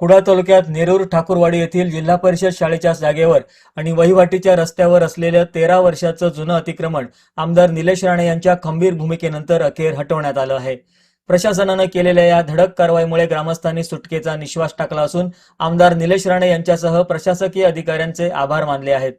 कुडा तालुक्यात नेरूर ठाकूरवाडी येथील जिल्हा परिषद शाळेच्या जागेवर आणि वहिवाटीच्या रस्त्यावर असलेलं तेरा वर्षाचं जुनं अतिक्रमण आमदार निलेश राणे यांच्या खंबीर भूमिकेनंतर अखेर हटवण्यात आलं आहे. प्रशासनानं केलेल्या या धडक कारवाईमुळे ग्रामस्थांनी सुटकेचा निश्वास टाकला असून आमदार निलेश राणे यांच्यासह प्रशासकीय अधिकाऱ्यांचे आभार मानले आहेत.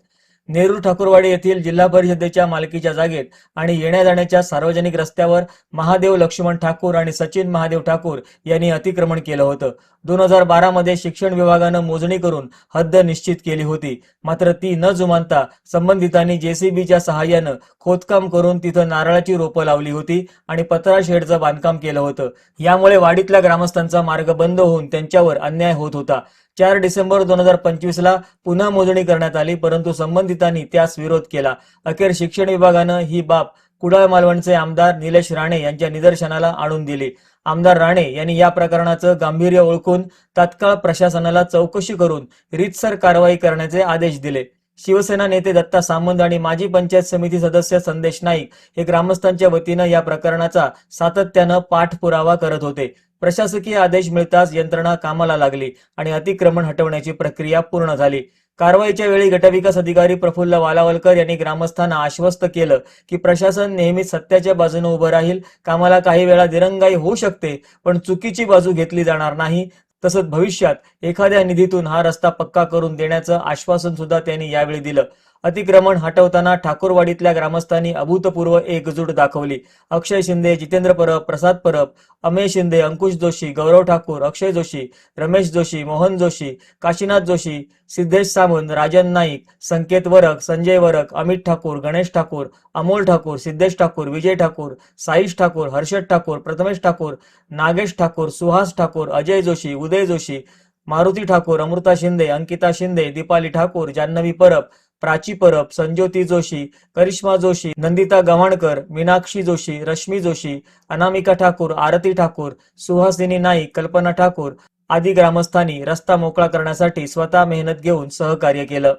नेरूळ ठाकूरवाडी येथील जिल्हा परिषदेच्या मालकीच्या जागेत आणि येण्या जाण्याच्या सार्वजनिक रस्त्यावर महादेव लक्ष्मण ठाकूर आणि सचिन महादेव ठाकूर यांनी अतिक्रमण केलं होतं. दोन हजार बारा मध्ये शिक्षण विभागानं मोजणी करून हद्द निश्चित केली होती. मात्र ती न जुमानता संबंधितांनी जेसीबीच्या सहाय्यानं खोदकाम करून तिथं नारळाची रोपं लावली होती आणि पत्रा शेडचं बांधकाम केलं होतं. यामुळे वाडीतल्या ग्रामस्थांचा मार्ग बंद होऊन त्यांच्यावर अन्याय होत होता. चार डिसेंबर दोन हजार पंचवीस ला पुन्हा मोजणी करण्यात आली परंतु संबंधितांनी त्यास विरोध केला. अखेर शिक्षण विभागानं ही बाब कुडाळ मालवणचे आमदार निलेश राणे यांच्या निदर्शनाला आणून दिली. आमदार राणे यांनी या प्रकरणाचं गांभीर्य ओळखून तात्काळ प्रशासनाला चौकशी करून रीतसर कारवाई करण्याचे आदेश दिले. शिवसेना नेते दत्ता सामंत आणि माजी पंचायत समिती सदस्य संदेश नाईक हे ग्रामस्थांच्या वतीनं या प्रकरणाचा सातत्यानं पाठपुरावा करत होते. प्रशासकीय आदेश मिळताच यंत्रणा कामाला लागली आणि अतिक्रमण हटवण्याची प्रक्रिया पूर्ण झाली. कारवाईच्या वेळी गटविकास अधिकारी प्रफुल्ल वालावलकर यांनी ग्रामस्थांना आश्वस्त केलं की प्रशासन नेहमी सत्याच्या बाजूने उभं राहील कामाला काही वेळा दिरंगाई होऊ शकते पण चुकीची बाजू घेतली जाणार नाही तसंच भविष्यात एखाद्या निधीतून हा रस्ता पक्का करून देण्याचं आश्वासन सुद्धा त्यांनी यावेळी दिलं. अतिक्रमण हटवताना ठाकूरवाडीतल्या ग्रामस्थांनी अभूतपूर्व एकजूट दाखवली. अक्षय शिंदे जितेंद्र परब प्रसाद परब अमेय शिंदे अंकुश जोशी गौरव ठाकूर अक्षय जोशी रमेश जोशी मोहन जोशी काशीनाथ जोशी सिद्धेश सामंत राजन नाईक संकेत वरक संजय वरक अमित ठाकूर गणेश ठाकूर अमोल ठाकूर सिद्धेश ठाकूर विजय ठाकूर साईश ठाकूर हर्षद ठाकूर प्रथमेश ठाकूर नागेश ठाकूर सुहास ठाकूर अजय जोशी उदय जोशी मारुती ठाकूर अमृता शिंदे अंकिता शिंदे दीपाली ठाकूर जान्हवी परब प्राची परब संज्योती जोशी करिश्मा जोशी नंदिता गव्हाणकर मीनाक्षी जोशी रश्मी जोशी अनामिका ठाकूर आरती ठाकूर सुहासिनी नाईक कल्पना ठाकूर आदी ग्रामस्थांनी रस्ता मोकळा करण्यासाठी स्वतः मेहनत घेऊन सहकार्य केलं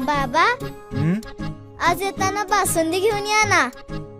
बाबा हं? आज येताना बासुंदी घेऊन या ना